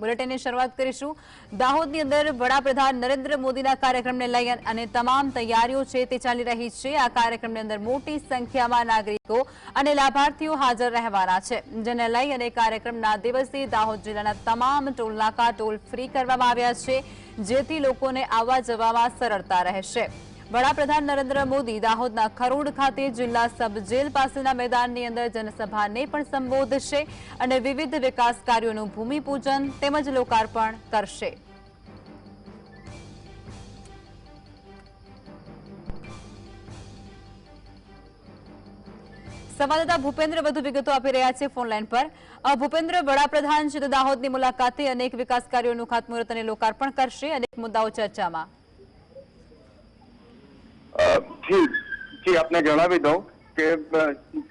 બુલેટિનની શરૂઆત કરીશું. દાહોદની અંદર વડાપ્રધાન નરેન્દ્ર મોદીના કાર્યક્રમને લઈ અને તમામ તૈયારીઓ છે તે ચાલી રહી છે. આ કાર્યક્રમની અંદર મોટી સંખ્યામાં નાગરિકો અને લાભાર્થીઓ હાજર રહેવાના છે. જેને લઈ અને કાર્યક્રમના દિવસે દાહોદ જિલ્લાના તમામ ટોલનાકા ટોલ ફ્રી કરવામાં આવ્યા છે, જેથી લોકોને આવવા જવામાં સરળતા રહેશે. વડાપ્રધાન નરેન્દ્ર મોદી દાહોદના ખરોડ ખાતે જિલ્લા સબ જેલ પાસેના મેદાનની અંદર જનસભાને પણ સંબોધશે અને વિવિધ વિકાસ કાર્યોનું ભૂમિપૂજન તેમજ લોકાર્પણ કરશે. સંવાદદાતા ભૂપેન્દ્ર વધુ વિગતો આપી રહ્યા છે ફોનલાઈન પર. ભૂપેન્દ્ર, વડાપ્રધાન શ્રી દાહોદની મુલાકાતે અનેક વિકાસ કાર્યોનું ખાતમુહૂર્ત અને લોકાર્પણ કરશે. અનેક મુદ્દાઓ ચર્ચામાં. જી જી આપને જણાવી દઉં કે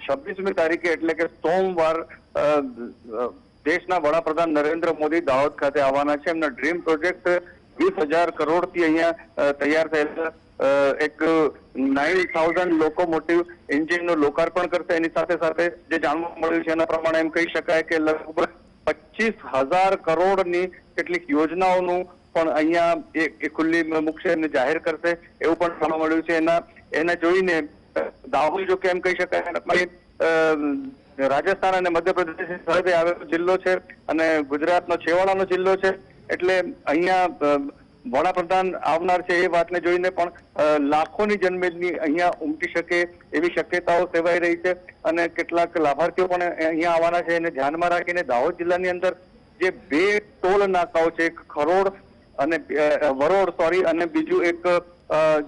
છવ્વીસમી તારીખે એટલે કે સોમવાર અ, અ, દેશના વડાપ્રધાન નરેન્દ્ર મોદી દાહોદ ખાતે આવવાના છે એમના ડ્રીમ પ્રોજેક્ટ વીસ હજાર કરોડથી અહીંયા અ, તૈયાર થયેલા અ, એક નાઇન થાઉઝન્ડ લોકોમોટિવ એન્જિનનું લોકાર્પણ કરશે એની સાથે સાથે જે જાણવા મળ્યું છે એના પ્રમાણે એમ કહી શકાય કે લગભગ પચીસ હજાર કરોડની કેટલીક યોજનાઓનું પણ અહીંયા એ એ ખુલ્લી મૂકશે અને જાહેર કરશે એવું પણ જાણવા મળ્યું છે. એના એને જોઈને દાહોદ જો કે એમ કહી શકાય રાજસ્થાન અને મધ્યપ્રદેશ સરહદે આવેલો જિલ્લો છે અને ગુજરાતનો છેવાડાનો જિલ્લો છે. એટલે અહીંયા વડાપ્રધાન આવનાર છે એ વાતને જોઈને પણ લાખોની જનમેદની અહીંયા ઉમટી શકે એવી શક્યતાઓ સેવાઈ રહી છે અને કેટલાક લાભાર્થીઓ પણ અહીંયા આવવાના છે. એને ધ્યાનમાં રાખીને દાહોદ જિલ્લાની અંદર જે બે ટોલ નાકાઓ છે, એક ખરોડ અને વરોડ, સોરી, અને બીજું એક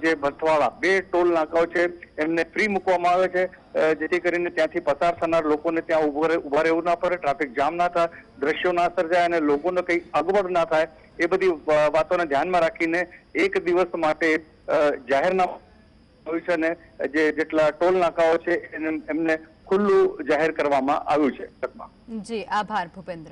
જે ભથવાળા બે ટોલ નાકાઓ છે, એમને ફ્રી મૂકવામાં આવે છે જેથી કરીને ત્યાંથી પસાર થનાર લોકોને ત્યાં ઊભા રહેવું ના પડે ટ્રાફિક જામ ના થાય, દ્રશ્યો ના સર્જાય અને લોકોને કંઈ અગવડ ના થાય, એ બધી વાતોને ધ્યાનમાં રાખીને એક દિવસ માટે જાહેરનામું છે અને જે જેટલા ટોલ નાકાઓ છે એમને ખુલ્લું જાહેર કરવામાં આવ્યું છે. જી, આભાર ભૂપેન્દ્ર.